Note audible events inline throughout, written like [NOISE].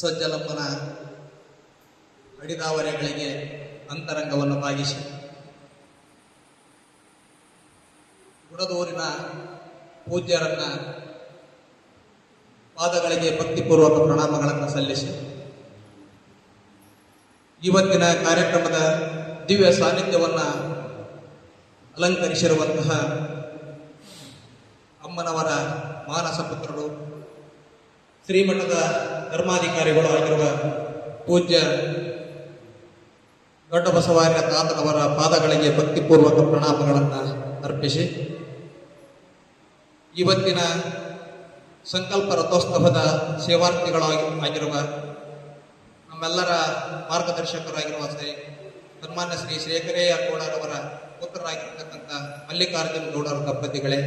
ಸಜ್ಜಲಪ್ಪನ ಅಡಿದಾವರೆಗಳಿಗೆ ಅಂತರಂಗವನ್ನು ಬಾಗಿಸಿ. ಗುಡದೂರಿನ ಪೂಜ್ಯರನ್ನ ಪಾದಗಳಿಗೆ ಭಕ್ತಿಪೂರ್ವಕ ಪ್ರಣಾಮಗಳನ್ನು ಸಲ್ಲಿಸಿ. ಇವತ್ತಿನ ಕಾರ್ಯಕ್ರಮದ ದಿವ್ಯ ಸಾನ್ನಿಧ್ಯವನ್ನು ಅಲಂಕರಿಸಿರುವಂತಹ ಅಮ್ಮನವರ ಮಾನಸ ಪುತ್ರರು ಶ್ರೀಮಠದ ಧರ್ಮಾಧಿಕಾರಿಗಳು ಆಗಿರುವ ಪೂಜ್ಯ ದೊಡ್ಡ ಬಸವಾರ್ಯ ತಾತನವರ ಪಾದಗಳಿಗೆ ಭಕ್ತಿಪೂರ್ವಕ ಪ್ರಣಾಮಗಳನ್ನು ಅರ್ಪಿಸಿ, ಇವತ್ತಿನ ಸಂಕಲ್ಪ ರಥೋತ್ಸವದ ಸೇವಾರ್ಥಿಗಳಾಗಿ ಆಗಿರುವ ನಮ್ಮೆಲ್ಲರ ಮಾರ್ಗದರ್ಶಕರಾಗಿರುವ ಶ್ರೀ ಸನ್ಮಾನ್ಯ ಶ್ರೀ ಶೇಖರೇಯ ಗೌಡರವರ ಪುತ್ರರಾಗಿರ್ತಕ್ಕಂಥ ಮಲ್ಲಿಕಾರ್ಜುನ ಗೌಡರ ದಂಪತಿಗಳೇ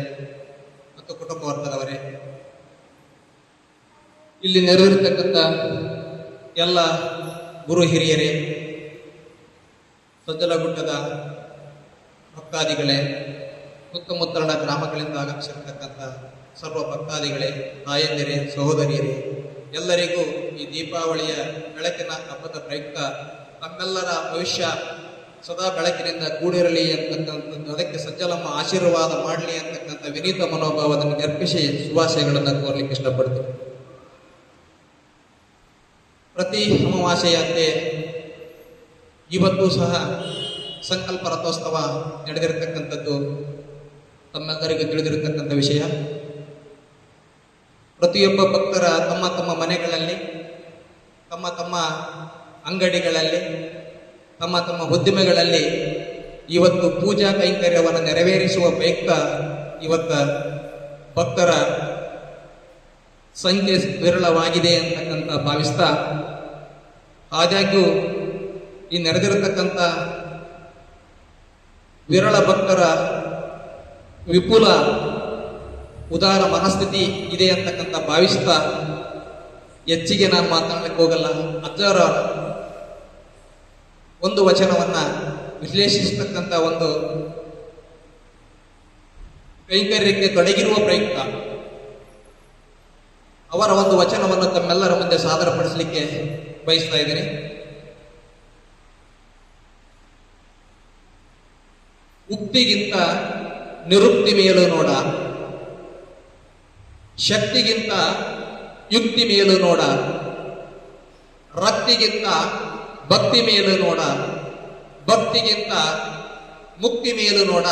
ಮತ್ತು ಕುಟುಂಬ ವರ್ಗದವರೇ ಇಲ್ಲಿ ನೆರೆದಿರ್ತಕ್ಕಂಥ ಎಲ್ಲ ಗುರು ಹಿರಿಯರೇ ಸಜ್ಜಲಗುಡ್ಡದ ಭಕ್ತಾದಿಗಳೇ, ಸುತ್ತಮುತ್ತಲಿನ ಗ್ರಾಮಗಳಿಂದ ಆಗಮಿಸಿರ್ತಕ್ಕಂಥ ಸರ್ವ ಭಕ್ತಾದಿಗಳೇ, ತಾಯಂದಿರೇ, ಸಹೋದರಿಯರೇ, ಎಲ್ಲರಿಗೂ ಈ ದೀಪಾವಳಿಯ ಬೆಳಕಿನ ಹಬ್ಬದ ಪ್ರಯುಕ್ತ ತಮ್ಮೆಲ್ಲರ ಭವಿಷ್ಯ ಸದಾ ಬೆಳಕಿನಿಂದ ಕೂಡಿರಲಿ ಅಂತಕ್ಕಂಥದ್ದು. ಅದಕ್ಕೆ ಸಜ್ಜಲಮ್ಮ ಆಶೀರ್ವಾದ ಮಾಡಲಿ ಅಂತಕ್ಕಂಥ ವಿನೀತ ಮನೋಭಾವವನ್ನು ನಿರ್ಪಿಸಿ ಶುಭಾಶಯಗಳನ್ನು ಕೋರ್ಲಿಕ್ಕೆ ಇಷ್ಟಪಡ್ತೀನಿ. ಪ್ರತಿ ಅಮಾವಾಸ್ಯೆಯಂತೆ ಇವತ್ತು ಸಹ ಸಂಕಲ್ಪ ರಥೋತ್ಸವ ನಡೆದಿರತಕ್ಕಂಥದ್ದು ತಮ್ಮೆಲ್ಲರಿಗೂ ತಿಳಿದಿರತಕ್ಕಂಥ ವಿಷಯ. ಪ್ರತಿಯೊಬ್ಬ ಭಕ್ತರ ತಮ್ಮ ತಮ್ಮ ಮನೆಗಳಲ್ಲಿ, ತಮ್ಮ ತಮ್ಮ ಅಂಗಡಿಗಳಲ್ಲಿ, ತಮ್ಮ ತಮ್ಮ ಉದ್ದಿಮೆಗಳಲ್ಲಿ ಇವತ್ತು ಪೂಜಾ ಕೈಂಕರ್ಯವನ್ನು ನೆರವೇರಿಸುವ ಪ್ರಯುಕ್ತ ಇವತ್ತ ಭಕ್ತರ ಸಂಖ್ಯೆ ವಿರಳವಾಗಿದೆ ಅಂತಕ್ಕಂಥ ಭಾವಿಸ್ತಾ ಆದಾಗ್ಯೂ, ಈ ನೆರೆದಿರತಕ್ಕಂಥ ವಿರಳ ಭಕ್ತರ ವಿಪುಲ ಉದಾರ ಮನಸ್ಥಿತಿ ಇದೆ ಅಂತಕ್ಕಂಥ ಭಾವಿಸ್ತಾ ಹೆಚ್ಚಿಗೆ ನಾನು ಮಾತನಾಡಲಿಕ್ಕೆ ಹೋಗಲ್ಲ. ಅಜ್ಜರ ಒಂದು ವಚನವನ್ನ ವಿಶ್ಲೇಷಿಸತಕ್ಕಂಥ ಒಂದು ಕೈಂಕರ್ಯಕ್ಕೆ ತೊಡಗಿರುವ ಪ್ರಯುಕ್ತ. ಅವರ ಒಂದು ವಚನವನ್ನು ತಮ್ಮೆಲ್ಲರ ಮುಂದೆ ಸಾದರಪಡಿಸಲಿಕ್ಕೆ ಬಯಸ್ತಾ ಇದ್ದೀರಿ ಉಕ್ತಿಗಿಂತ ನಿರುಕ್ತಿ ಮೇಲು ನೋಡ. ಶಕ್ತಿಗಿಂತ ಯುಕ್ತಿ ಮೇಲು ನೋಡ. ರಕ್ತಿಗಿಂತ ಭಕ್ತಿ ಮೇಲು ನೋಡ. ಭಕ್ತಿಗಿಂತ ಮುಕ್ತಿ ಮೇಲು ನೋಡ.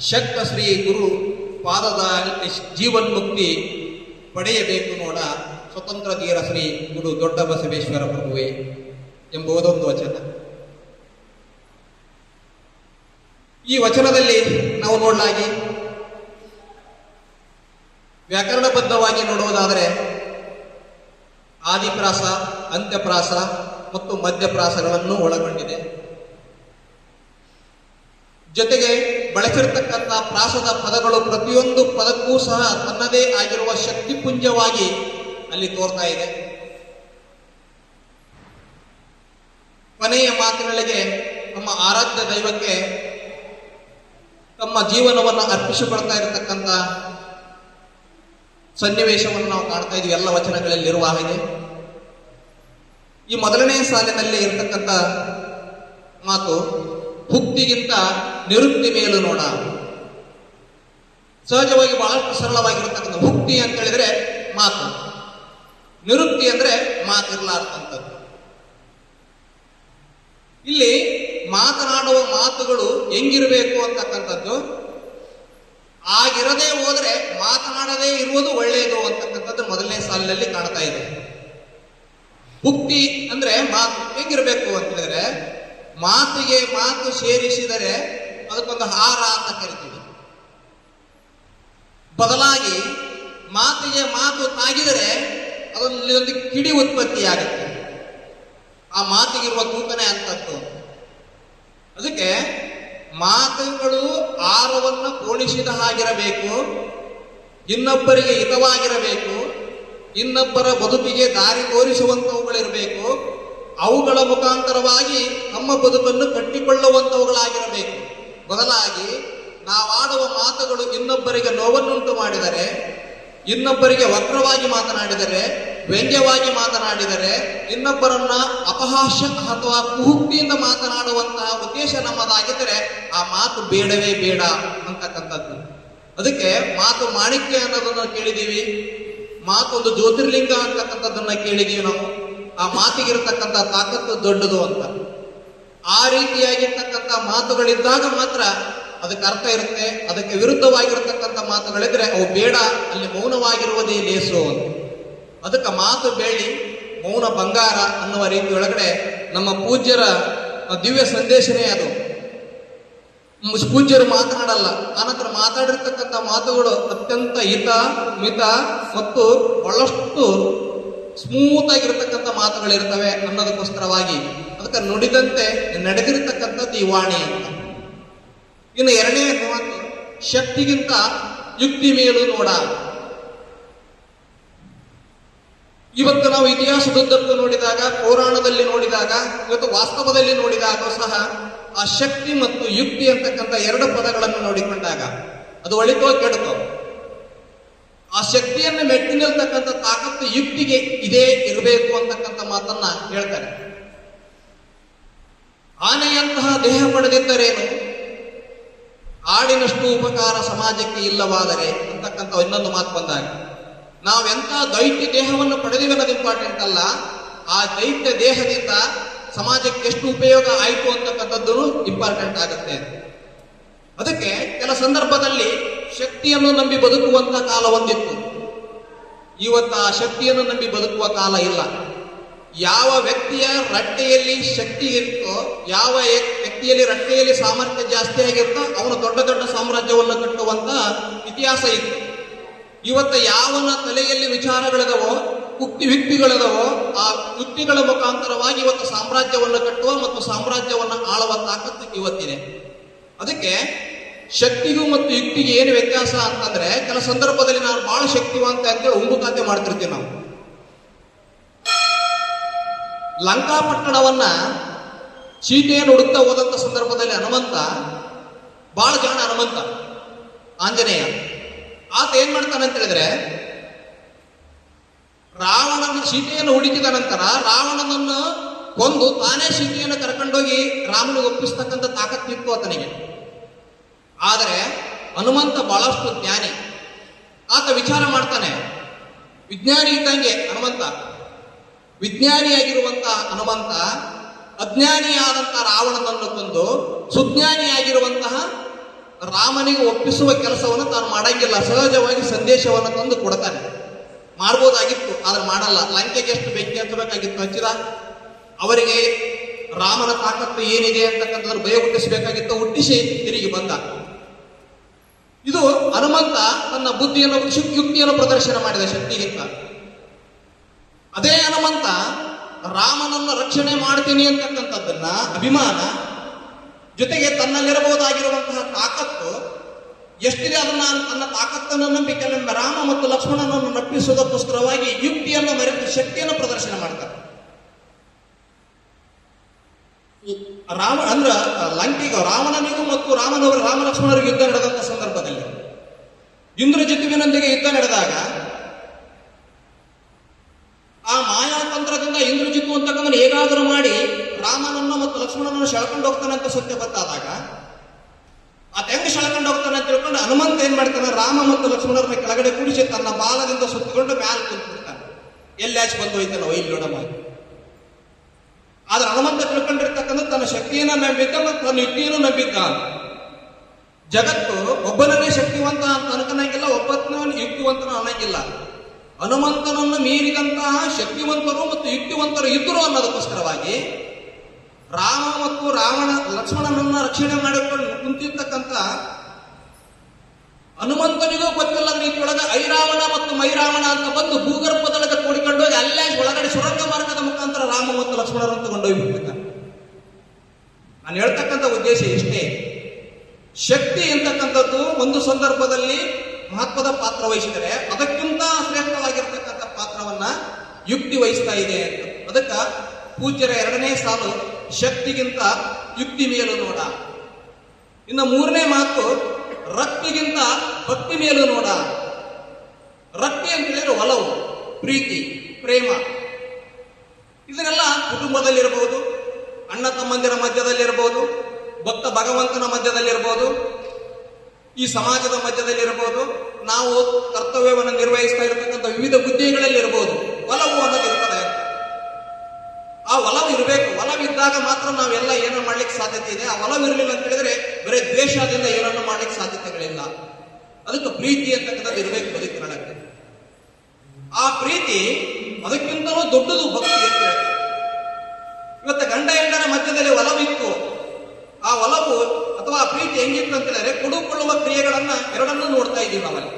ಶಕ್ತ ಶ್ರೀ ಗುರು ಪಾದದ ಜೀವನ್ಮುಕ್ತಿ ಪಡೆಯಬೇಕು ನೋಡ. ಸ್ವತಂತ್ರ ತೀರ ಶ್ರೀ ಗುರು ದೊಡ್ಡ ಬಸವೇಶ್ವರ ಪ್ರಭುವೆ ಎಂಬುದೊಂದು ವಚನ. ಈ ವಚನದಲ್ಲಿ ನಾವು ನೋಡಲಾಗಿ ವ್ಯಾಕರಣಬದ್ಧವಾಗಿ ನೋಡುವುದಾದರೆ ಆದಿಪ್ರಾಸ, ಅಂತ್ಯಪ್ರಾಸ ಮತ್ತು ಮಧ್ಯಪ್ರಾಸಗಳನ್ನು ಒಳಗೊಂಡಿದೆ. ಜೊತೆಗೆ ಬಳಸಿರ್ತಕ್ಕಂಥ ಪ್ರಾಸದ ಪದಗಳು ಪ್ರತಿಯೊಂದು ಪದಕ್ಕೂ ಸಹ ತನ್ನದೇ ಆಗಿರುವ ಶಕ್ತಿಪುಂಜವಾಗಿ ಅಲ್ಲಿ ತೋರ್ತಾ ಇದೆ. ಕೊನೆಯ ಮಾತಿನೊಳಗೆ ನಮ್ಮ ಆರಾಧ್ಯ ದೈವಕ್ಕೆ ತಮ್ಮ ಜೀವನವನ್ನು ಅರ್ಪಿಸಿಕೊಳ್ತಾ ಇರತಕ್ಕಂಥ ಸನ್ನಿವೇಶವನ್ನು ನಾವು ಕಾಣ್ತಾ ಇದ್ದೀವಿ ಎಲ್ಲ ವಚನಗಳಲ್ಲಿ ಇರುವ ಹಾಗೆ. ಈ ಮೊದಲನೇ ಸಾಲಿನಲ್ಲಿ ಇರತಕ್ಕಂಥ ಮಾತು, ಭುಕ್ತಿಗಿಂತ ನಿವೃತ್ತಿ ಮೇಲು ನೋಡ. ಸಹಜವಾಗಿ ಬಹಳಷ್ಟು ಸರಳವಾಗಿರತಕ್ಕಂಥ ಭುಕ್ತಿ ಅಂತ ಹೇಳಿದ್ರೆ ಮಾತು. ನಿರುಕ್ತಿ ಅಂದ್ರೆ ಮಾತಿರ್ಲಾರ್ದಂಥದ್ದು. ಇಲ್ಲಿ ಮಾತನಾಡುವ ಮಾತುಗಳು ಹೆಂಗಿರಬೇಕು ಅಂತಕ್ಕಂಥದ್ದು? ಆಗಿರದೇ ಹೋದ್ರೆ ಮಾತನಾಡದೇ ಇರುವುದು ಒಳ್ಳೆಯದು ಅಂತಕ್ಕಂಥದ್ದು ಮೊದಲನೇ ಸಾಲಿನಲ್ಲಿ ಕಾಣ್ತಾ ಇದೆ. ಭುಕ್ತಿ ಅಂದ್ರೆ ಮಾತು ಹೆಂಗಿರಬೇಕು ಅಂತ ಹೇಳಿದ್ರೆ, ಮಾತಿಗೆ ಮಾತು ಸೇರಿಸಿದರೆ ಅದಕ್ಕೊಂದು ಹಾರ ಅಂತ ಕರಿತೀವಿ. ಬದಲಾಗಿ ಮಾತಿಗೆ ಮಾತು ತಾಗಿದರೆ ಅದರಲ್ಲಿ ಒಂದು ಕಿಡಿ ಉತ್ಪತ್ತಿಯಾಗುತ್ತೆ. ಆ ಮಾತಿಗಿರುವ ತೂಕನೇ ಅಂತದ್ದು. ಅದಕ್ಕೆ ಮಾತುಗಳು ಆರವನ್ನು ಪೋಣಿಸಿದ ಹಾಗಿರಬೇಕು, ಇನ್ನೊಬ್ಬರಿಗೆ ಹಿತವಾಗಿರಬೇಕು, ಇನ್ನೊಬ್ಬರ ಬದುಕಿಗೆ ದಾರಿ ತೋರಿಸುವಂಥವುಗಳಿರಬೇಕು, ಅವುಗಳ ಮುಖಾಂತರವಾಗಿ ನಮ್ಮ ಬದುಕನ್ನು ಕಟ್ಟಿಕೊಳ್ಳುವಂಥವುಗಳಾಗಿರಬೇಕು. ಬದಲಾಗಿ ನಾವಾಡುವ ಮಾತುಗಳು ಇನ್ನೊಬ್ಬರಿಗೆ ನೋವನ್ನುಂಟು ಮಾಡಿದರೆ ಇನ್ನೊಬ್ಬರಿಗೆ ವಕ್ರವಾಗಿ ಮಾತನಾಡಿದರೆ, ವ್ಯಂಗ್ಯವಾಗಿ ಮಾತನಾಡಿದರೆ, ಇನ್ನೊಬ್ಬರನ್ನ ಅಪಹಾಸ್ಯ ಅಥವಾ ಕುಹುಕ್ತಿಯಿಂದ ಮಾತನಾಡುವಂತಹ ಉದ್ದೇಶ ನಮ್ಮದಾಗಿದ್ದರೆ ಆ ಮಾತು ಬೇಡವೇ ಬೇಡ ಅಂತಕ್ಕಂಥದ್ದು. ಅದಕ್ಕೆ ಮಾತು ಮಾಣಿಕ್ಯ ಅನ್ನೋದನ್ನ ಕೇಳಿದೀವಿ ಒಂದು ಜ್ಯೋತಿರ್ಲಿಂಗ ಅಂತಕ್ಕಂಥದ್ದನ್ನ ಕೇಳಿದೀವಿ ನಾವು. ಆ ಮಾತಿಗಿರತಕ್ಕಂಥ ತಾಕತ್ತು ದೊಡ್ಡದು ಅಂತ. ಆ ರೀತಿಯಾಗಿರ್ತಕ್ಕಂಥ ಮಾತುಗಳಿದ್ದಾಗ ಮಾತ್ರ ಅದಕ್ಕೆ ಅರ್ಥ ಇರುತ್ತೆ. ಅದಕ್ಕೆ ವಿರುದ್ಧವಾಗಿರತಕ್ಕಂಥ ಮಾತುಗಳಿದ್ರೆ ಅವು ಬೇಡ, ಅಲ್ಲಿ ಮೌನವಾಗಿರುವುದೇ ಲೇಸು ಅಂತ. ಅದಕ್ಕೆ ಮಾತು ಬೆಳ್ಳಿ ಮೌನ ಬಂಗಾರ ಅನ್ನುವ ರೀತಿ ಒಳಗಡೆ ನಮ್ಮ ಪೂಜ್ಯರ ದಿವ್ಯ ಸಂದೇಶನೇ ಅದು. ಪೂಜ್ಯರು ಮಾತನಾಡಲ್ಲ. ಆನಂತರ ಮಾತಾಡಿರ್ತಕ್ಕಂಥ ಮಾತುಗಳು ಅತ್ಯಂತ ಹಿತ, ಮಿತ ಮತ್ತು ಬಹಳಷ್ಟು ಸ್ಮೂತ್ ಆಗಿರ್ತಕ್ಕಂಥ ಮಾತುಗಳಿರ್ತವೆ ಅನ್ನೋದಕ್ಕೋಸ್ಕರವಾಗಿ ಅದಕ್ಕೆ ನುಡಿದಂತೆ ನಡೆದಿರತಕ್ಕಂಥದ್ದು ಈ ವಾಣಿ ಅಂತ. ಇನ್ನು ಎರಡನೇ ಮಾತು ಶಕ್ತಿಗಿಂತ ಯುಕ್ತಿ ಮೇಲು ನೋಡ. ಇವತ್ತು ನಾವು ಇತಿಹಾಸದುದ್ದಕ್ಕೂ ನೋಡಿದಾಗ, ಪೌರಾಣದಲ್ಲಿ ನೋಡಿದಾಗ, ಇವತ್ತು ವಾಸ್ತವದಲ್ಲಿ ನೋಡಿದಾಗ ಸಹ ಆ ಶಕ್ತಿ ಮತ್ತು ಯುಕ್ತಿ ಅಂತಕ್ಕಂಥ ಎರಡು ಪದಗಳನ್ನು ನೋಡಿಕೊಂಡಾಗ ಅದು ಒಳಿತೋ ಕೆಡುತ್ತೋ. ಆ ಶಕ್ತಿಯನ್ನು ಮೆಟ್ಟಿ ನಿಲ್ತಕ್ಕಂಥ ತಾಕತ್ತು ಯುಕ್ತಿಗೆ ಇದೇ ಇರಬೇಕು ಅಂತಕ್ಕಂಥ ಮಾತನ್ನ ಹೇಳ್ತಾರೆ. ಆನೆಯಂತಹ ದೇಹ ಪಡೆದಿದ್ದರೇನು? ಆಡಿನಷ್ಟು ಉಪಕಾರ ಸಮಾಜಕ್ಕೆ ಇಲ್ಲವಾದರೆ ಅಂತಕ್ಕಂಥ ಇನ್ನೊಂದು ಮಾತು ಬಂದಾಗ ನಾವೆಂಥ ದೈತ್ಯ ದೇಹವನ್ನು ಪಡೆದಿವೆ ಅನ್ನೋದು ಇಂಪಾರ್ಟೆಂಟ್ ಅಲ್ಲ. ಆ ದೈತ್ಯ ದೇಹದಿಂದ ಸಮಾಜಕ್ಕೆ ಎಷ್ಟು ಉಪಯೋಗ ಆಯಿತು ಅಂತಕ್ಕಂಥದ್ದು ಇಂಪಾರ್ಟೆಂಟ್ ಆಗುತ್ತೆ. ಅದಕ್ಕೆ ಕೆಲ ಸಂದರ್ಭದಲ್ಲಿ ಶಕ್ತಿಯನ್ನು ನಂಬಿ ಬದುಕುವಂತ ಕಾಲ ಒಂದಿತ್ತು. ಇವತ್ತು ಆ ಶಕ್ತಿಯನ್ನು ನಂಬಿ ಬದುಕುವ ಕಾಲ ಇಲ್ಲ. ಯಾವ ವ್ಯಕ್ತಿಯ ರಟ್ಟೆಯಲ್ಲಿ ಶಕ್ತಿ ಇರುತ್ತೋ, ಯಾವ ವ್ಯಕ್ತಿಯಲ್ಲಿ ರಟ್ಟೆಯಲ್ಲಿ ಸಾಮರ್ಥ್ಯ ಜಾಸ್ತಿ ಆಗಿರುತ್ತೋ, ಅವನು ದೊಡ್ಡ ದೊಡ್ಡ ಸಾಮ್ರಾಜ್ಯವನ್ನು ಕಟ್ಟುವಂತ ಇತಿಹಾಸ ಇತ್ತು. ಇವತ್ತು ಯಾವನ ತಲೆಯಲ್ಲಿ ವಿಚಾರಗಳಿದವೋ, ಉಕ್ತಿ ವ್ಯಕ್ತಿಗಳಿದವೋ, ಆ ಯುಕ್ತಿಗಳ ಮುಖಾಂತರವಾಗಿ ಇವತ್ತು ಸಾಮ್ರಾಜ್ಯವನ್ನು ಕಟ್ಟುವ ಮತ್ತು ಸಾಮ್ರಾಜ್ಯವನ್ನು ಆಳುವ ತಾಕತ್ತು ಇವತ್ತಿದೆ. ಅದಕ್ಕೆ ಶಕ್ತಿಗೂ ಮತ್ತು ಯುಕ್ತಿಗೆ ಏನು ವ್ಯತ್ಯಾಸ ಅಂತಂದ್ರೆ, ಕೆಲ ಸಂದರ್ಭದಲ್ಲಿ ನಾನು ಬಹಳ ಶಕ್ತಿವಂತ ಅಂತೇಳಿ ಉಂಬುಕಾತೆ ಮಾಡ್ತಿರ್ತೀವಿ ನಾವು. ಲಂಕಾಪಟ್ಟಣವನ್ನ ಸೀತೆಯನ್ನು ಹುಡುಕ್ತಾ ಹೋದಂತ ಸಂದರ್ಭದಲ್ಲಿ ಹನುಮಂತ ಬಹಳ ಜಾಣ ಹನುಮಂತ, ಆಂಜನೇಯ, ಆತ ಏನ್ ಮಾಡ್ತಾನೆ ಅಂತ ಹೇಳಿದ್ರೆ, ರಾವಣನ ಸೀತೆಯನ್ನು ಹುಡುಕಿದ ನಂತರ ರಾವಣನನ್ನು ಕೊಂದು ತಾನೇ ಸೀತೆಯನ್ನು ಕರ್ಕೊಂಡೋಗಿ ರಾಮನಿಗೆ ಒಪ್ಪಿಸ್ತಕ್ಕಂಥ ತಾಕತ್ತಿತ್ತು ಆತನಿಗೆ. ಆದರೆ ಹನುಮಂತ ಬಹಳಷ್ಟು ಜ್ಞಾನಿ. ಆತ ವಿಚಾರ ಮಾಡ್ತಾನೆ, ವಿಜ್ಞಾನಿ ಇದ್ದಂಗೆ ಹನುಮಂತ ವಿಜ್ಞಾನಿಯಾಗಿರುವಂತ ಹನುಮಂತ, ಅಜ್ಞಾನಿಯಾದಂತಹ ರಾವಣನನ್ನು ಕೊಂದು ಸುಜ್ಞಾನಿಯಾಗಿರುವಂತಹ ರಾಮನಿಗೆ ಒಪ್ಪಿಸುವ ಕೆಲಸವನ್ನು ತಾನು ಮಾಡಂಗಿಲ್ಲ. ಸಹಜವಾಗಿ ಸಂದೇಶವನ್ನು ತಂದು ಕೊಡ್ತಾನೆ. ಮಾಡ್ಬೋದಾಗಿತ್ತು, ಆದ್ರೆ ಮಾಡಲ್ಲ. ಲಂಕೆಗೆ ಎಷ್ಟು ಬೆಂಕಿ ಹಚ್ಚಬೇಕಾಗಿತ್ತು ಹಚ್ಚಿದ? ಅವರಿಗೆ ರಾಮನ ತಾಕತ್ತು ಏನಿದೆ ಅಂತಕ್ಕಂಥದ್ರ ಭಯ ಹುಟ್ಟಿಸಬೇಕಾಗಿತ್ತು ಹುಟ್ಟಿಸಿ ತಿರುಗಿ ಬಂದ. ಇದು ಹನುಮಂತ ತನ್ನ ಬುದ್ಧಿಯನ್ನು ಶುಕ್- ಯುಕ್ತಿಯನ್ನು ಪ್ರದರ್ಶನ ಮಾಡಿದ ಶಕ್ತಿಗಿಂತ. ಅದೇ ಹನುಮಂತ, ರಾಮನನ್ನು ರಕ್ಷಣೆ ಮಾಡ್ತೀನಿ ಅಂತಕ್ಕಂಥದ್ದನ್ನ ಅಭಿಮಾನ, ಜೊತೆಗೆ ತನ್ನಲ್ಲಿರಬಹುದಾಗಿರುವಂತಹ ತಾಕತ್ತು, ಎಷ್ಟಿದೆ ಅದನ್ನ ತನ್ನ ತಾಕತ್ತನ್ನು ನಂಬಿಕೆ ಕೆಲವೊಮ್ಮೆ ರಾಮ ಮತ್ತು ಲಕ್ಷ್ಮಣನನ್ನು ನಪ್ಪಿಸುವುದಕ್ಕೋಸ್ಕರವಾಗಿ ಯುಕ್ತಿಯನ್ನು ಮರೆತು ಶಕ್ತಿಯನ್ನು ಪ್ರದರ್ಶನ ಮಾಡ್ತಾರೆ. ರಾಮ ಅಂದ್ರ, ಲಂಕೆಗೆ, ರಾವಣನಿಗೂ ಮತ್ತು ರಾಮನವರು, ರಾಮ ಲಕ್ಷ್ಮಣರಿಗೆ ಯುದ್ಧ ನಡೆದಂತ ಸಂದರ್ಭದಲ್ಲಿ. ಇಂದ್ರಜಿತುವಿನೊಂದಿಗೆ ಯುದ್ಧ ನಡೆದಾಗ ಆ ಮಾಯಾತಂತ್ರದಿಂದ ಇಂದ್ರಜಿತ್ತು ಅಂತಕ್ಕಂಥ ಹೇಗಾದರೂ ಮಾಡಿ ಲಕ್ಷ್ಮಣನನ್ನು ಸೆಳ್ಕೊಂಡು ಹೋಗ್ತಾನೆ ಅಂತ ಸತ್ಯ ಗೊತ್ತಾದಾಗ, ಆ ಹೆಂಗ್ ಸೆಳ್ಕೊಂಡು ಹೋಗ್ತಾನೆ ಅಂತ ತಿಳ್ಕೊಂಡು ಹನುಮಂತ ಏನ್ ಮಾಡ್ತಾನೆ? ರಾಮ ಮತ್ತು ಲಕ್ಷ್ಮಣರನ್ನ ಕೆಳಗಡೆ ಕೂಡಿಸಿ ತನ್ನ ಬಾಲದಿಂದ ಸುತ್ತಿಕೊಂಡು ಮ್ಯಾಲ ಕುಂತ್ಬಿಡ್ತಾನೆ. ಎಲ್ಲಿ ಆಚೆ ಬಂದು ಹೋಯ್ತಾನೆ? ಇಲ್ಲಿ ನೋಡಮ್ಮ. ಆದ್ರೆ ಹನುಮಂತ ತಿಳ್ಕೊಂಡಿರ್ತಕ್ಕಂಥ ತನ್ನ ಶಕ್ತಿಯನ್ನ ನಂಬಿದ್ದ ಮತ್ತು ತನ್ನ ಯುಕ್ತಿಯನ್ನು ನಂಬಿದ್ದ ಜಗತ್ತು ಒಬ್ಬನೇ ಶಕ್ತಿವಂತ ಅಂತ ಅನ್ಕೊಂಡಂಗಿಲ್ಲ ಒಬ್ಬನ ಯುಕ್ತಿವಂತನ ಅನ್ನಂಗಿಲ್ಲ. ಹನುಮಂತನನ್ನು ಮೀರಿದಂತಹ ಶಕ್ತಿವಂತರು ಮತ್ತು ಯುಕ್ತಿವಂತರು ಇದ್ದರು ಅನ್ನೋದಕ್ಕೋಸ್ಕರವಾಗಿ ರಾಮ ಮತ್ತು ರಾವಣ, ಲಕ್ಷ್ಮಣನನ್ನ ರಕ್ಷಣೆ ಮಾಡಿಕೊಂಡು ಕುಂತಿರ್ತಕ್ಕಂಥ ಹನುಮಂತನಿಗೂ ಗೊತ್ತಿಲ್ಲ ರೀತಿಯೊಳಗ ಐರಾವಣ ಮತ್ತು ಮೈರಾವಣ ಅಂತ ಬಂದು ಭೂಗರ್ಭದೊಳಗೆ ಕೂಡಿಕೊಂಡು ಹೋಗಿ ಅಲ್ಲೇ ಒಳಗಡೆ ಸುರಂಗ ಮಾರ್ಗದ ಮುಖಾಂತರ ರಾಮ ಮತ್ತು ಲಕ್ಷ್ಮಣರನ್ನು ತಗೊಂಡೋಗ್ಬಿಟ್ಟಿರ್ತಾನೆ ನಾನು ಹೇಳ್ತಕ್ಕಂಥ ಉದ್ದೇಶ ಇಷ್ಟೇ. ಶಕ್ತಿ ಎಂತಕ್ಕಂಥದ್ದು? ಒಂದು ಸಂದರ್ಭದಲ್ಲಿ ಮಹತ್ವದ ಪಾತ್ರ ವಹಿಸಿದರೆ ಅದಕ್ಕಿಂತ ಶ್ರೇಷ್ಠವಾಗಿರ್ತಕ್ಕಂಥ ಪಾತ್ರವನ್ನ ಯುಕ್ತಿ ವಹಿಸ್ತಾ ಇದೆ ಅಂತ. ಅದಕ್ಕ ಪೂಜ್ಯರ ಎರಡನೇ ಸಾಲು ಶಕ್ತಿಗಿಂತ ಯುಕ್ತಿ ಮೇಲು ನೋಡ. ಇನ್ನು ಮೂರನೇ ಮಾತು, ರಕ್ತಿಗಿಂತ ಭಕ್ತಿ ಮೇಲು ನೋಡ. ರಕ್ತಿ ಅಂತ ಹೇಳಿದ್ರೆ ಒಲವು, ಪ್ರೀತಿ, ಪ್ರೇಮ. ಇದನ್ನೆಲ್ಲ ಕುಟುಂಬದಲ್ಲಿರಬಹುದು ಅಣ್ಣ ತಮ್ಮಂದಿರ ಮಧ್ಯದಲ್ಲಿರಬಹುದು ಭಕ್ತ ಭಗವಂತನ ಮಧ್ಯದಲ್ಲಿರಬಹುದು ಈ ಸಮಾಜದ ಮಧ್ಯದಲ್ಲಿರಬಹುದು ನಾವು ಕರ್ತವ್ಯವನ್ನು ನಿರ್ವಹಿಸ್ತಾ ಇರತಕ್ಕಂಥ ವಿವಿಧ ಹುದ್ದೆಗಳಲ್ಲಿರಬಹುದು ಒಲವು ಅನ್ನೋದು ಇರ್ತದೆ. ಆ ಒಲವು ಇರಬೇಕು. ಒಲವಿದ್ದಾಗ ಮಾತ್ರ ನಾವೆಲ್ಲ ಏನೋ ಮಾಡ್ಲಿಕ್ಕೆ ಸಾಧ್ಯತೆ ಇದೆ. ಆ ಒಲವು ಇರಲಿಲ್ಲ ಅಂತ ಹೇಳಿದ್ರೆ ಬರೀ ದ್ವೇಷದಿಂದ ಏನನ್ನು ಮಾಡ್ಲಿಕ್ಕೆ ಸಾಧ್ಯತೆಗಳಿಲ್ಲ. ಅದಕ್ಕೆ ಪ್ರೀತಿ ಅಂತಕ್ಕಂಥದ್ದು ಇರಬೇಕು ಬದುಕಿನೊಳಗೆ ಆ ಪ್ರೀತಿ ಅದಕ್ಕಿಂತಲೂ ದೊಡ್ಡದು ಭಕ್ತಿ ಅಂತ ಹೇಳ್ತಾರೆ. ಇವತ್ತು ಗಂಡ ಹೆಂಡರ ಮಧ್ಯದಲ್ಲಿ ಒಲವಿತ್ತು ಆ ಒಲವು ಅಥವಾ ಆ ಪ್ರೀತಿ ಹೆಂಗಿತ್ತು ಅಂತ ಹೇಳಿದ್ರೆ ಕೊಡುಕೊಳ್ಳುವ ಕ್ರಿಯೆಗಳನ್ನ ಎರಡನ್ನೂ ನೋಡ್ತಾ ಇದ್ದೀವಿ ನಾವಲ್ಲಿ.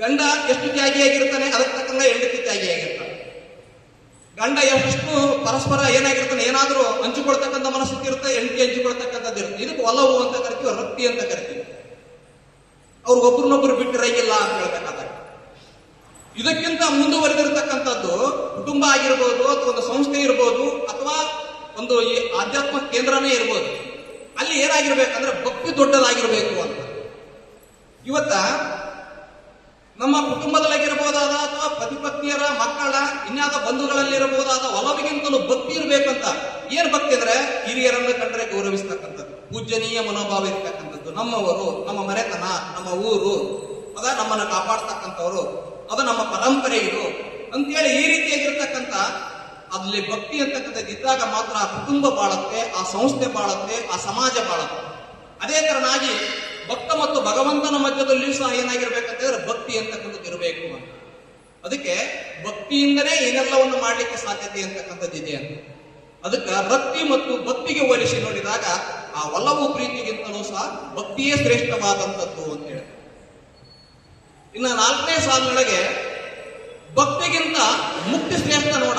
ಗಂಡ ಎಷ್ಟು ತ್ಯಾಗಿಯಾಗಿರ್ತಾನೆ, ಅದಕ್ಕೆ ತಕ್ಕಂಗ ಹೆಂಡತಿ ತ್ಯಾಗಿಯಾಗಿರ್ತಾನೆ ಗಂಡ ಎಷ್ಟು ಪರಸ್ಪರ ಏನಾಗಿರ್ತಾನೆ ಏನಾದರೂ ಹಂಚಿಕೊಳ್ತಕ್ಕಂಥ ಮನಸ್ಥಿತಿ ಇರುತ್ತೆ, ಹೆಂಡತಿ ಹಂಚಿಕೊಳ್ತಕ್ಕಂಥದ್ದು ಇರುತ್ತೆ. ಇದಕ್ಕೆ ಒಲವು ಅಂತ ಕರಿತೀವಿ, ರಕ್ತಿ ಅಂತ ಕರಿತೀವಿ? ಅವ್ರು ಒಬ್ರನ್ನೊಬ್ರು ಬಿಟ್ಟಿರಂಗಿಲ್ಲ ಅಂತ ಹೇಳ್ತಕ್ಕಂಥ ಇದಕ್ಕಿಂತ ಮುಂದುವರೆದಿರತಕ್ಕಂಥದ್ದು ಕುಟುಂಬ ಆಗಿರ್ಬೋದು ಅಥವಾ ಒಂದು ಸಂಸ್ಥೆ ಇರ್ಬೋದು ಅಥವಾ ಒಂದು ಈ ಆಧ್ಯಾತ್ಮ ಕೇಂದ್ರನೇ ಇರ್ಬೋದು. ಅಲ್ಲಿ ಏನಾಗಿರ್ಬೇಕಂದ್ರೆ ಭಕ್ತಿ ದೊಡ್ಡದಾಗಿರ್ಬೇಕು ಅಂತ. ಇವತ್ತ ನಮ್ಮ ಕುಟುಂಬದಲ್ಲಾಗಿರಬಹುದಾದ ಅಥವಾ ಪತಿ ಪತ್ನಿಯರ ಮಕ್ಕಳ ಇನ್ಯಾದ ಬಂಧುಗಳಲ್ಲಿರಬಹುದಾದ ಒಲವಿಗಿಂತಲೂ ಭಕ್ತಿ ಇರಬೇಕಂತ ಏನ್ ಭಕ್ತಿ ಅಂದ್ರೆ ಹಿರಿಯರನ್ನು ಕಂಡ್ರೆ ಗೌರವಿಸ್ತಕ್ಕಂಥದ್ದು ಪೂಜನೀಯ ಮನೋಭಾವ ಇರ್ತಕ್ಕಂಥದ್ದು. ನಮ್ಮವರು, ನಮ್ಮ ಮನೆತನ, ನಮ್ಮ ಊರು ಅದ ನಮ್ಮನ್ನ ಕಾಪಾಡ್ತಕ್ಕಂಥವ್ರು, ಅದು ನಮ್ಮ ಪರಂಪರೆ ಇದು. ಅಂತೇಳಿ ಈ ರೀತಿಯಾಗಿರ್ತಕ್ಕಂಥ ಅಲ್ಲಿ ಭಕ್ತಿ ಅಂತಕ್ಕಂಥದ್ದು ಇದ್ದಾಗ ಮಾತ್ರ ಆ ಕುಟುಂಬ ಬಾಳತ್ತೆ, ಆ ಸಂಸ್ಥೆ ಬಾಳತ್ತೆ, ಆ ಸಮಾಜ ಬಾಳತ್ತೆ. ಅದೇ ತರನಾಗಿ ಭಕ್ತ ಮತ್ತು ಭಗವಂತನ ಮಧ್ಯದಲ್ಲಿಯೂ ಸಹ ಏನಾಗಿರ್ಬೇಕಂತಂದ್ರೆ ಭಕ್ತಿ ಅಂತಕ್ಕಂಥದ್ದು ಇರಬೇಕು ಅಂತ. ಅದಕ್ಕೆ ಭಕ್ತಿಯಿಂದನೇ ಏನೆಲ್ಲವನ್ನು ಮಾಡ್ಲಿಕ್ಕೆ ಸಾಧ್ಯತೆ ಅಂತಕ್ಕಂಥದ್ದು ಇದೆ ಅಂತ. ಅದಕ್ಕೆ ಭಕ್ತಿ ಮತ್ತು ಭಕ್ತಿಗೆ ಹೋಲಿಸಿ ನೋಡಿದಾಗ ಆ ಒಲವು ಪ್ರೀತಿಗಿಂತಲೂ ಸಹ ಭಕ್ತಿಯೇ ಶ್ರೇಷ್ಠವಾದಂಥದ್ದು ಅಂತ ಹೇಳಿ. ಇನ್ನು ನಾಲ್ಕನೇ ಸಾಲಿನೊಳಗೆ ಭಕ್ತಿಗಿಂತ ಮುಕ್ತಿ ಶ್ರೇಷ್ಠ ನೋಡ.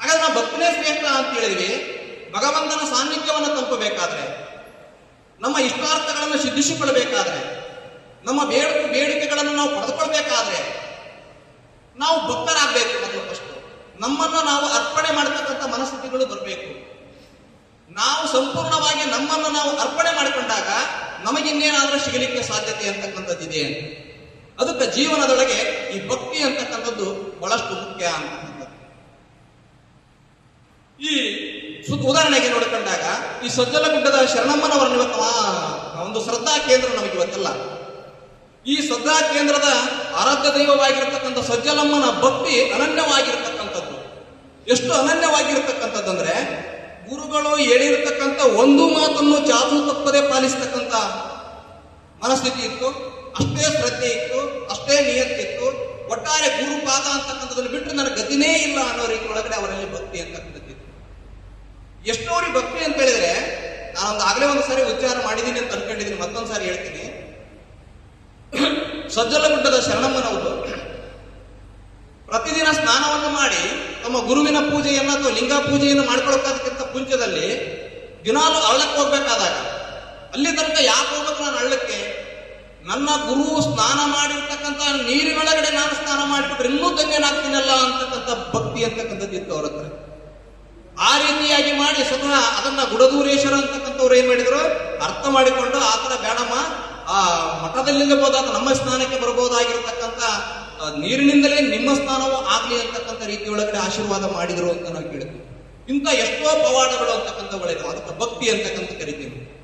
ಹಾಗಾದ್ರೆ ನಾವು ಭಕ್ತಿನೇ ಶ್ರೇಷ್ಠ ಅಂತ ಹೇಳಿದ್ವಿ. ಭಗವಂತನ ಸಾನ್ನಿಧ್ಯವನ್ನು ತಲುಪಬೇಕಾದ್ರೆ ನಮ್ಮ ಇಷ್ಟಾರ್ಥಗಳನ್ನು ಸಿದ್ಧಿಸಿಕೊಳ್ಳಬೇಕಾದ್ರೆ, ನಮ್ಮ ಬೇಡ, ಬೇಡಿಕೆಗಳನ್ನು ನಾವು ಪಡೆದುಕೊಳ್ಬೇಕಾದ್ರೆ ನಾವು ಭಕ್ತರಾಗಬೇಕು ಮೊದಲು ಫಸ್ಟ್ ನಮ್ಮನ್ನು ನಾವು ಅರ್ಪಣೆ ಮಾಡತಕ್ಕಂಥ ಮನಸ್ಥಿತಿಗಳು ಬರಬೇಕು. ನಾವು ಸಂಪೂರ್ಣವಾಗಿ ನಮ್ಮನ್ನು ನಾವು ಅರ್ಪಣೆ ಮಾಡಿಕೊಂಡಾಗ ನಮಗಿನ್ನೇನಾದರೂ ಸಿಗಲಿಕ್ಕೆ ಸಾಧ್ಯತೆ ಅಂತಕ್ಕಂಥದ್ದಿದೆ. ಅದಕ್ಕೆ ಜೀವನದೊಳಗೆ ಈ ಭಕ್ತಿ ಅಂತಕ್ಕಂಥದ್ದು ಬಹಳಷ್ಟು ಮುಖ್ಯ ಅಂತಕ್ಕಂಥದ್ದು ಈ ಸುತ್ತ ಉದಾಹರಣೆಗೆ ನೋಡಿಕೊಂಡಾಗ, ಈ ಸಜ್ಜಲಗುಡ್ಡದ ಶರಣಮ್ಮನವರ ಇವತ್ತು ಆ, ಒಂದು ಶ್ರದ್ಧಾ ಕೇಂದ್ರ ನಮಗೆ ಇವತ್ತಲ್ಲ. ಈ ಶ್ರದ್ಧಾ ಕೇಂದ್ರದ ಆರಾಧ್ಯ ದೈವವಾಗಿರತಕ್ಕಂಥ ಸಜ್ಜಲಮ್ಮನ ಭಕ್ತಿ ಅನನ್ಯವಾಗಿರ್ತಕ್ಕಂಥದ್ದು. ಎಷ್ಟು ಅನನ್ಯವಾಗಿರ್ತಕ್ಕಂಥದ್ದಂದ್ರೆ, ಗುರುಗಳು ಹೇಳಿರ್ತಕ್ಕಂಥ ಒಂದು ಮಾತನ್ನು ಚಾಚು ತಪ್ಪದೆ ಪಾಲಿಸ್ತಕ್ಕಂಥ ಮನಸ್ಥಿತಿ ಇತ್ತು, ಅಷ್ಟೇ ಶ್ರದ್ಧೆ ಇತ್ತು, ಅಷ್ಟೇ ನಿಯತ್ತಿತ್ತು ಒಟ್ಟಾರೆ ಗುರುಪಾದ ಅಂತಕ್ಕಂಥದ್ದನ್ನು ಬಿಟ್ಟು ನನಗೆ ಗತಿನೇ ಇಲ್ಲ ಅನ್ನೋ ರೀತಿ ಒಳಗಡೆ ಅವರಲ್ಲಿ ಭಕ್ತಿ ಅಂತಕ್ಕಂಥದ್ದು. ಎಷ್ಟೋರಿಗೆ ಭಕ್ತಿ ಅಂತ ಹೇಳಿದ್ರೆ, ನಾನೊಂದು ಆಗಲೇ ಒಂದು ಸಾರಿ ಉಚ್ಚಾರ ಮಾಡಿದ್ದೀನಿ ಅಂತ ಅನ್ಕೊಂಡಿದ್ದೀನಿ ಮತ್ತೊಂದು ಸಾರಿ ಹೇಳ್ತೀನಿ. [COUGHS] ಸಜ್ಜಲಗುಡ್ಡದ ಶರಣಮ್ಮನವರು ಪ್ರತಿದಿನ ಸ್ನಾನವನ್ನು ಮಾಡಿ, ತಮ್ಮ ಗುರುವಿನ ಪೂಜೆಯನ್ನ ಅಥವಾ ಲಿಂಗ ಪೂಜೆಯನ್ನು ಮಾಡ್ಕೊಳಕ್ಕಾದಕ್ಕಿಂತ ಪುಂಚದಲ್ಲಿ ದಿನಾಲು ಅರಳಕ್ಕೆ ಹೋಗ್ಬೇಕಾದಾಗ, ಅಲ್ಲಿ ತನಕ ಯಾಕೆ ಹೋಗ್ಬೇಕು ನಾನು ಅಳ್ಳಕ್ಕೆ ನನ್ನ ಗುರು ಸ್ನಾನ ಮಾಡಿರ್ತಕ್ಕಂಥ ನೀರಿನೊಳಗಡೆ ನಾನು ಸ್ನಾನ ಮಾಡಿಬಿಟ್ರೆ ಇನ್ನೂ ತಂಗೇನಾಗ್ತೀನಲ್ಲ ಅಂತಕ್ಕಂಥ ಭಕ್ತಿ ಅಂತಕ್ಕಂಥದ್ದು ಇತ್ತು ಅವ್ರ ಹತ್ರ. ಆ ರೀತಿಯಾಗಿ ಮಾಡಿ ಸ್ವತಃ ಅದನ್ನ ಗುಡದೂರೇಶ್ವರ ಅಂತಕ್ಕಂಥವ್ರು ಏನ್ ಮಾಡಿದ್ರು? ಅರ್ಥ ಮಾಡಿಕೊಂಡು ಆತನ ಬೇಡಮ್ಮ ಆ ಮಠದಲ್ಲಿರಬಹುದಾದ ನಮ್ಮ ಸ್ನಾನಕ್ಕೆ ಬರಬಹುದಾಗಿರ್ತಕ್ಕಂಥ ನೀರಿನಿಂದಲೇ ನಿಮ್ಮ ಸ್ನಾನವೂ ಆಗ್ಲಿ ಅಂತಕ್ಕಂಥ ರೀತಿ ಒಳಗಡೆ ಆಶೀರ್ವಾದ ಮಾಡಿದ್ರು ಅಂತ ನಾವು ಕೇಳಿದ್ವಿ. ಇಂಥ ಎಷ್ಟೋ ಪವಾಡಗಳು ಅಂತಕ್ಕಂಥವುಗಳಿವೆ ಅದಕ್ಕೆ ಭಕ್ತಿ ಅಂತಕ್ಕಂಥ ಕರಿತೀವಿ.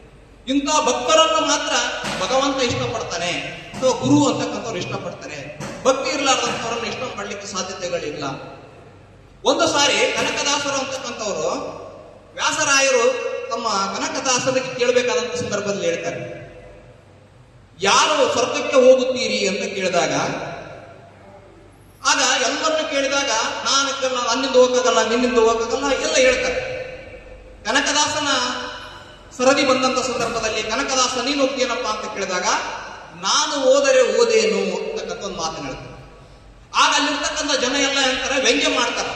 ಇಂಥ ಭಕ್ತರನ್ನು ಮಾತ್ರ ಭಗವಂತ ಇಷ್ಟಪಡ್ತಾನೆ. ಅಥವಾ ಗುರು ಅಂತಕ್ಕಂಥವ್ರು ಇಷ್ಟಪಡ್ತಾರೆ. ಭಕ್ತಿ ಇರಲಾರ್ದಂಥವ್ರನ್ನ ಇಷ್ಟಪಡ್ಲಿಕ್ಕೆ ಸಾಧ್ಯತೆಗಳಿಲ್ಲ. ಒಂದು ಸಾರಿ ಕನಕದಾಸರು ಅಂತಕ್ಕಂಥವ್ರು ವ್ಯಾಸರಾಯರು ತಮ್ಮ ಕನಕದಾಸರಿಗೆ ಕೇಳಬೇಕಾದಂತ ಸಂದರ್ಭದಲ್ಲಿ ಹೇಳ್ತಾರೆ. ಯಾರು ಸ್ವರ್ಗಕ್ಕೆ ಹೋಗುತ್ತೀರಿ ಅಂತ ಕೇಳಿದಾಗ, ಆಗ ಎಲ್ಲರನ್ನು ಕೇಳಿದಾಗ ನಾನು ಅಲ್ಲಿಂದ ಹೋಗಕ್ಕಾಗಲ್ಲ, ನಿನ್ನಿಂದ ಹೋಗಕ್ಕಾಗಲ್ಲ ಎಲ್ಲ ಹೇಳ್ತಾರೆ. ಕನಕದಾಸನ ಸರದಿ ಬಂದಂತ ಸಂದರ್ಭದಲ್ಲಿ ಕನಕದಾಸ, ನೀನು ಹೋಗ್ತೀನಪ್ಪ ಅಂತ ಕೇಳಿದಾಗ, ನಾನು ಹೋದರೆ ಓದೇನು ಅಂತಕ್ಕಂಥ ಒಂದು ಮಾತನ್ನು ಹೇಳ್ತಾರೆ. ಆಗ ಅಲ್ಲಿರ್ತಕ್ಕಂಥ ಜನ ಎಲ್ಲ ಹೇಳ್ತಾರೆ, ವ್ಯಂಗ್ಯ ಮಾಡ್ತಾರೆ.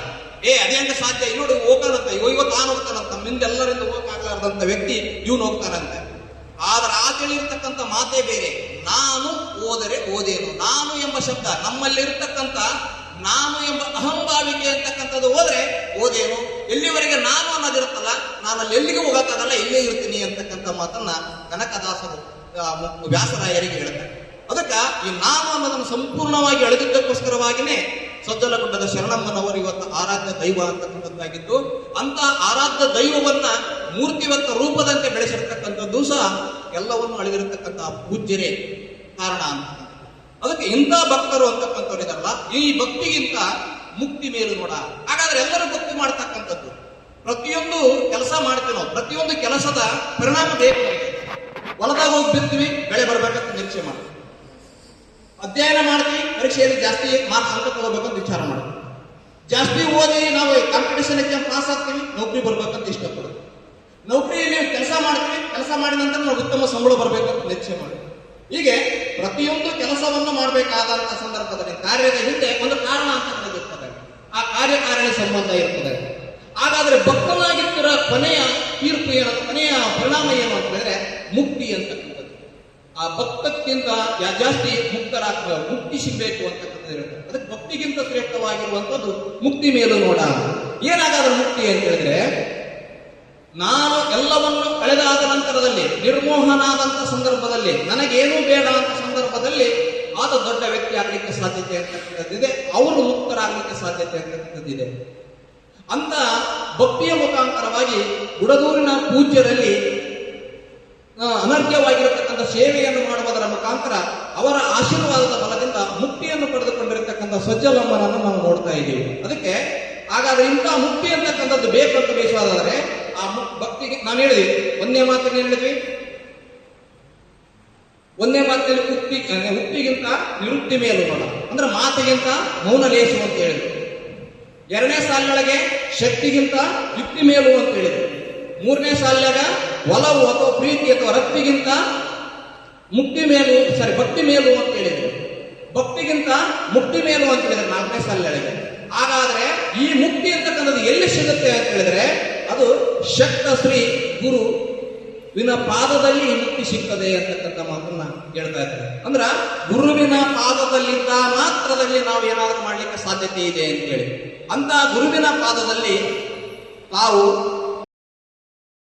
ಏ, ಅದೇ ಹೆಂಗ ಸಾಧ್ಯ. ಈ ನೋಡಿ ಹೋಗೋಣಂತ ಇವ ಇವತ್ತು ತಾನು ಹೋಗ್ತಾನಂತ. ಮಿಂದೆಲ್ಲರಿಂದ ಹೋಗಕ್ಕಾಗಲಾರ್ದಂತ ವ್ಯಕ್ತಿ ಇವನು ಹೋಗ್ತಾನಂತೆ. ಆದ್ರೆ ಆ ತಿಳಿರ್ತಕ್ಕಂಥ ಮಾತೇ ಬೇರೆ. ನಾನು ಓದರೆ ಓದೇನು ನಾನು ಎಂಬ ಶಬ್ದ, ನಮ್ಮಲ್ಲಿರ್ತಕ್ಕಂಥ ನಾನು ಎಂಬ ಅಹಂಭಾವಿಕೆ ಅಂತಕ್ಕಂಥದ್ದು ಹೋದ್ರೆ ಓದೇನು ಎಲ್ಲಿವರೆಗೆ ನಾನು ಅನ್ನೋದಿರುತ್ತಲ್ಲ ನಾನು ಅಲ್ಲಿ ಎಲ್ಲಿಗೆ ಹೋಗಕ್ಕಾಗಲ್ಲ, ಇಲ್ಲೇ ಇರ್ತೀನಿ ಅಂತಕ್ಕಂಥ ಮಾತನ್ನ ಕನಕದಾಸರು ವ್ಯಾಸರಾಯರಿಗೆ ಹೇಳ್ತಾರೆ. ಅದಕ್ಕ ಈ ನಾನು ಅನ್ನೋದನ್ನು ಸಂಪೂರ್ಣವಾಗಿ ಅಳೆದಿದ್ದಕ್ಕೋಸ್ಕರವಾಗಿನೇ ಸಜ್ಜಲಗುಡ್ಡದ ಶರಣಮ್ಮನವರು ಇವತ್ತು ಆರಾಧ್ಯ ದೈವ ಅಂತಕ್ಕಂಥದ್ದಾಗಿದ್ದು ಅಂತ ಆರಾಧ್ಯ ದೈವವನ್ನ ಮೂರ್ತಿವಂತ ರೂಪದಂತೆ ಬೆಳೆಸಿರ್ತಕ್ಕಂಥದ್ದು ಸಹ ಎಲ್ಲವನ್ನು ಅಳಿದಿರತಕ್ಕಂತಹ ಪೂಜ್ಯರೇ ಕಾರಣ ಅಂತ. ಅದಕ್ಕೆ ಇಂಥ ಭಕ್ತರು ಅಂತಕ್ಕಂಥವ್ರು ಇದಾರಲ್ಲ ಈ ಭಕ್ತಿಗಿಂತ ಮುಕ್ತಿ ಮೇಲು ನೋಡ. ಹಾಗಾದ್ರೆ ಎಲ್ಲರೂ ಭಕ್ತಿ ಮಾಡ್ತಕ್ಕಂಥದ್ದು. ಪ್ರತಿಯೊಂದು ಕೆಲಸ ಮಾಡ್ತೀವಿ ನಾವು. ಪ್ರತಿಯೊಂದು ಕೆಲಸದ ಪರಿಣಾಮ ಬೇಕು ಹೊಲದಾಗ ಹೋಗಿ ಬಿತ್ತೀವಿ ಬೆಳೆ ಬರ್ಬೇಕಂತ ನಿರೀಕ್ಷೆ ಮಾಡ್ತೀವಿ. ಅಧ್ಯಯನ ಮಾಡ್ತೀವಿ, ಪರೀಕ್ಷೆಯಲ್ಲಿ ಜಾಸ್ತಿ ಮಾರ್ಕ್ಸ್ ಅಂಕ ತಗೋಬೇಕಂತ ವಿಚಾರ ಮಾಡೋದು ಜಾಸ್ತಿ ಓದಿ ನಾವು ಕಾಂಪಿಟೇಷನ್ ಎಕ್ಸಾಮ್ ಪಾಸ್ ಆಗ್ತೀವಿ, ನೌಕರಿ ಬರ್ಬೇಕಂತ ಇಷ್ಟಪಡ್ತೀವಿ. ನೌಕರಿಯಲ್ಲಿ ಕೆಲಸ ಮಾಡ್ತೀವಿ, ಕೆಲಸ ಮಾಡಿದ ನಂತರ ನಾವು ಉತ್ತಮ ಸಂಬಳ ಬರಬೇಕಂತ ನಿರೀಕ್ಷೆ ಮಾಡಿ ಹೀಗೆ ಪ್ರತಿಯೊಂದು ಕೆಲಸವನ್ನು ಮಾಡಬೇಕಾದಂತಹ ಸಂದರ್ಭದಲ್ಲಿ ಕಾರ್ಯದ ಹಿಂದೆ ಒಂದು ಕಾರಣ ಅಂತ ನಡೆದಿರ್ತದೆ ಆ ಕಾರ್ಯಕಾರಣಿ ಸಂಬಂಧ ಇರ್ತದೆ. ಹಾಗಾದ್ರೆ ಭಕ್ತನಾಗಿತ್ತರ ಕೊನೆಯ ತೀರ್ಪು ಏನು, ಕೊನೆಯ ಪರಿಣಾಮ ಏನು ಅಂತ ಹೇಳಿದ್ರೆ ಮುಕ್ತಿ ಅಂತಕ್ಕಂಥದ್ದು ಆ ಭಕ್ತಕ್ಕಿಂತ ಜಾಸ್ತಿ ಮುಕ್ತರಾಗ ಮುಕ್ತಿ ಸಿಗ್ಬೇಕು ಅಂತಕ್ಕಂಥದ್ದು ಇರುತ್ತೆ. ಅದಕ್ಕೆ ಭಕ್ತಿಗಿಂತ ಶ್ರೇಷ್ಠವಾಗಿರುವಂಥದ್ದು ಮುಕ್ತಿ ಮೇಲೂ ನೋಡ. ಏನಾಗಾದ್ರೆ ಮುಕ್ತಿ ಅಂತ ಹೇಳಿದ್ರೆ, ನಾನು ಎಲ್ಲವನ್ನು ಕಳೆದಾದ ನಂತರದಲ್ಲಿ ನಿರ್ಮೋಹನಾದಂತ ಸಂದರ್ಭದಲ್ಲಿ, ನನಗೇನೂ ಬೇಡ ಅಂತ ಸಂದರ್ಭದಲ್ಲಿ ಆತ ದೊಡ್ಡ ವ್ಯಕ್ತಿ ಆಗಲಿಕ್ಕೆ ಸಾಧ್ಯತೆ ಅಂತಕ್ಕಂಥದ್ದಿದೆ ಅವರು ಮುಕ್ತರಾಗಲಿಕ್ಕೆ ಸಾಧ್ಯತೆ ಅಂತಕ್ಕಂಥದ್ದಿದೆ ಅಂತ ಭಕ್ತಿಯ ಮುಖಾಂತರವಾಗಿ ಗುಡದೂರಿನ ಪೂಜ್ಯರಲ್ಲಿ ಅನರ್ಘ್ಯವಾಗಿರತಕ್ಕಂಥ ಸೇವೆಯನ್ನು ಮಾಡುವುದರ ಮುಖಾಂತರ ಅವರ ಆಶೀರ್ವಾದದ ಬಲದಿಂದ ಮುಕ್ತಿಯನ್ನು ಪಡೆದುಕೊಂಡಿರತಕ್ಕಂಥ ಸಜ್ಜಲಮ್ಮನನ್ನು ನಾವು ನೋಡ್ತಾ ಇದ್ದೀವಿ. ಅದಕ್ಕೆ ಹಾಗಾದ್ರೆ ಇಂಥ ಮುಕ್ತಿ ಅಂತಕ್ಕಂಥದ್ದು ಬೇಕು ಅಂತ ಬೇಸವಾದರೆ ಆ ಭಕ್ತಿಗೆ ನಾನು ಹೇಳಿದ್ವಿ ಒಂದೇ ಮಾತನ್ನು ಹೇಳಿದ್ವಿ. ಒಂದೇ ಮಾತಿನಲ್ಲಿ ಉಕ್ತಿ ಉಪ್ಪಿಗಿಂತ ನಿರುಕ್ತಿ ಮೇಲು ಮಾಡ ಅಂದ್ರೆ ಮಾತಿಗಿಂತ ಮೌನ ಲೇಸು ಅಂತ ಹೇಳಿದ್ರು. ಎರಡನೇ ಸಾಲಿನೊಳಗೆ ಶಕ್ತಿಗಿಂತ ಯುಕ್ತಿ ಮೇಲು ಅಂತ ಹೇಳಿದ್ರು. ಮೂರನೇ ಸಾಲಿನಾಗ ಒಲವು ಅಥವಾ ಪ್ರೀತಿ ಅಥವಾ ರಕ್ತಿಗಿಂತ ಮುಕ್ತಿ ಮೇಲು ಸಾರಿ ಭಕ್ತಿ ಮೇಲು ಅಂತ ಹೇಳಿದ್ರು. ಭಕ್ತಿಗಿಂತ ಮುಕ್ತಿ ಮೇಲು ಅಂತ ಹೇಳಿದ್ರೆ ನಾಲ್ಕನೇ ಸಾಲಿನೊಳಗೆ. ಹಾಗಾದ್ರೆ ಈ ಮುಕ್ತಿ ಅಂತಕ್ಕಂಥದ್ದು ಎಲ್ಲಿ ಸಿಗುತ್ತೆ ಅಂತ ಹೇಳಿದ್ರೆ ಅದು ಶಕ್ತ ಶ್ರೀ ಗುರು ವಿನ ಪಾದದಲ್ಲಿ ಈ ಮುಕ್ತಿ ಸಿಗ್ತದೆ ಅಂತಕ್ಕಂಥ ಮಾತನ್ನ ಹೇಳ್ತಾ ಇದ್ದಾರೆ. ಅಂದ್ರ ಗುರುವಿನ ಪಾದದಲ್ಲಿದ್ದ ಮಾತ್ರದಲ್ಲಿ ನಾವು ಏನಾದರೂ ಮಾಡ್ಲಿಕ್ಕೆ ಸಾಧ್ಯತೆ ಇದೆ ಅಂತ ಹೇಳಿ. ಅಂತ ಗುರುವಿನ ಪಾದದಲ್ಲಿ ತಾವು